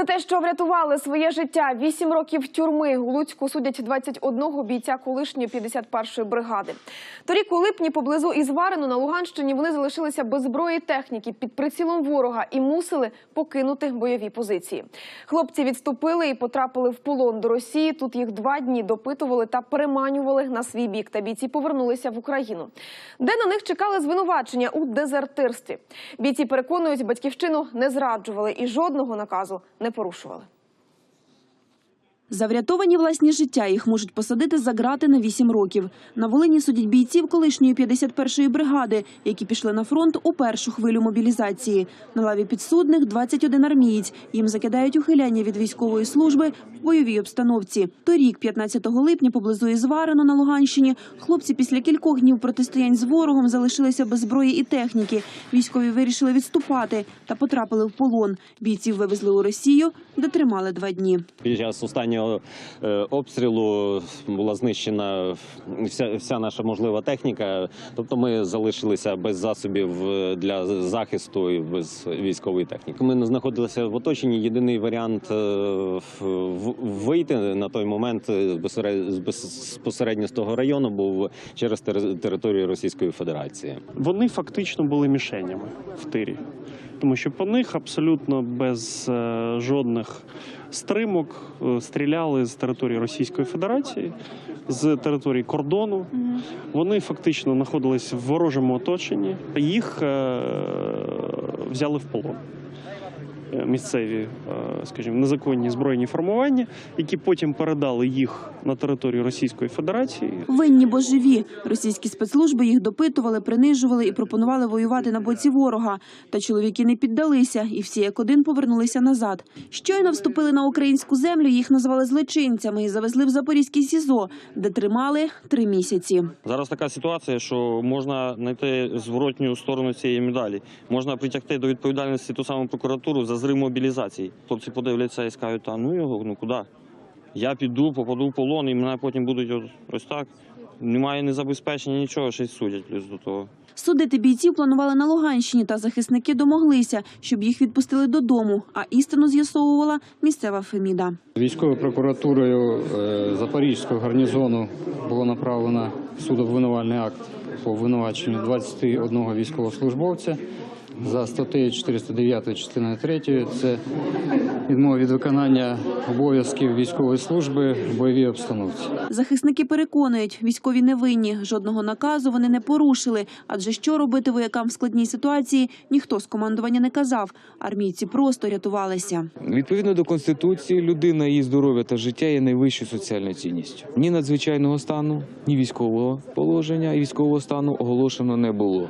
За те, що врятували своє життя, вісім років тюрми у Луцьку судять 21 бійця колишньої 51-ї бригади. Торік у липні поблизу Ізварину на Луганщині вони залишилися без зброї і техніки під прицілом ворога і мусили покинути бойові позиції. Хлопці відступили і потрапили в полон до Росії. Тут їх два дні допитували та переманювали на свій бік. Та бійці повернулися в Україну, де на них чекали звинувачення у дезертирстві. Бійці переконують, батьківщину не зраджували і жодного наказу не порушували. За врятовані власні життя їх можуть посадити за грати на 8 років. На Волині судять бійців колишньої 51-ї бригади, які пішли на фронт у першу хвилю мобілізації. На лаві підсудних 21 армієць. Їм закидають ухиляння від військової служби в бойовій обстановці. Торік, 15 липня, поблизу Ізварину на Луганщині, хлопці після кількох днів протистоянь з ворогом залишилися без зброї і техніки. Військові вирішили відступати та потрапили в полон. Бійців вивезли у Росію, де тримали два дні. Під час останнього е, обстрілу була знищена вся, вся наша можлива техніка. Тобто ми залишилися без засобів е, для захисту і без військової техніки. Ми не знаходилися в оточенні. Єдиний варіант е, вийти на той момент безпосередньо з того району був через тери- територію Російської Федерації. Вони фактично були мішенями в тирі, тому що по них абсолютно без жодних стримок е, стріляли з території Російської Федерації, з території кордону. Вони фактично знаходились в ворожому оточенні. Їх е, взяли в полон. Місцеві, е, скажімо, незаконні збройні формування, які потім передали їх на територію Російської Федерації. Винні бо живі. Російські спецслужби їх допитували, принижували і пропонували воювати на боці ворога. Та чоловіки не піддалися, і всі як один повернулися назад. Щойно вступили на українську землю. Їх назвали злочинцями і завезли в Запорізький СІЗО, де тримали три місяці. Зараз така ситуація, що можна знайти зворотню сторону цієї медалі. Можна притягти до відповідальності ту саму прокуратуру за зрив мобілізації. Хлопці подивляться і скажуть, а ну його, ну куди? Я піду, попаду в полон, і мене потім будуть ось так. Немає ні забезпечення, нічого, ще й судять плюс до того. Судити бійців планували на Луганщині, та захисники домоглися, щоб їх відпустили додому. А істину з'ясовувала місцева Феміда. Військовою прокуратурою е, Запорізького гарнізону було направлено судообвинувальний акт по обвинуваченню 21 військовослужбовця за статтею 409 частиною 3. Це відмова від виконання обов'язків військової служби в бойовій обстановці. Захисники переконують, військові не винні. Жодного наказу вони не порушили. Адже що робити воякам в складній ситуації, ніхто з командування не казав. Армійці просто рятувалися. Відповідно до конституції, людина, її здоров'я та життя є найвищою соціальною цінністю. Ні надзвичайного стану, ні військового положення і військового стану оголошено не було.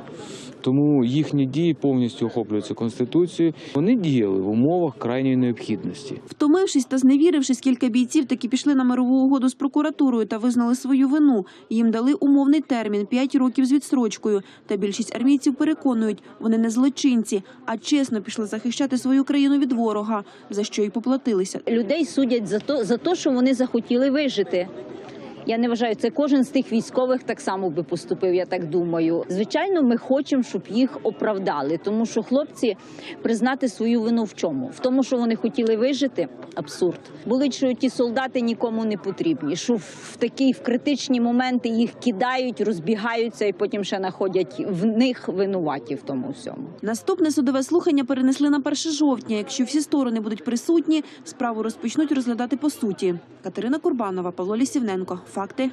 Тому їхні дії повністю охоплюються конституцією. Вони діяли в умовах крайньої необхідності. Втомившись та зневірившись, кілька бійців таки пішли на мирову угоду з прокуратурою та визнали свою вину. Їм дали умовний термін 5 років з відстрочкою. Та більшість армійців переконують, вони не злочинці, а чесно пішли захищати свою країну від ворога, за що й поплатилися. людей судять за то, за те, що вони захотіли вижити. Я не вважаю, це кожен з тих військових так само би поступив, я так думаю. Звичайно, ми хочемо, щоб їх оправдали, тому що хлопці признати свою вину в чому? В тому, що вони хотіли вижити абсурд. Були, що ті солдати нікому не потрібні, що в такі в критичні моменти їх кидають, розбігаються і потім ще знаходять в них винуваті в тому всьому. Наступне судове слухання перенесли на 1 жовтня. Якщо всі сторони будуть присутні, справу розпочнуть розглядати по суті. Катерина Курбанова, Павло Лісівненко. fragte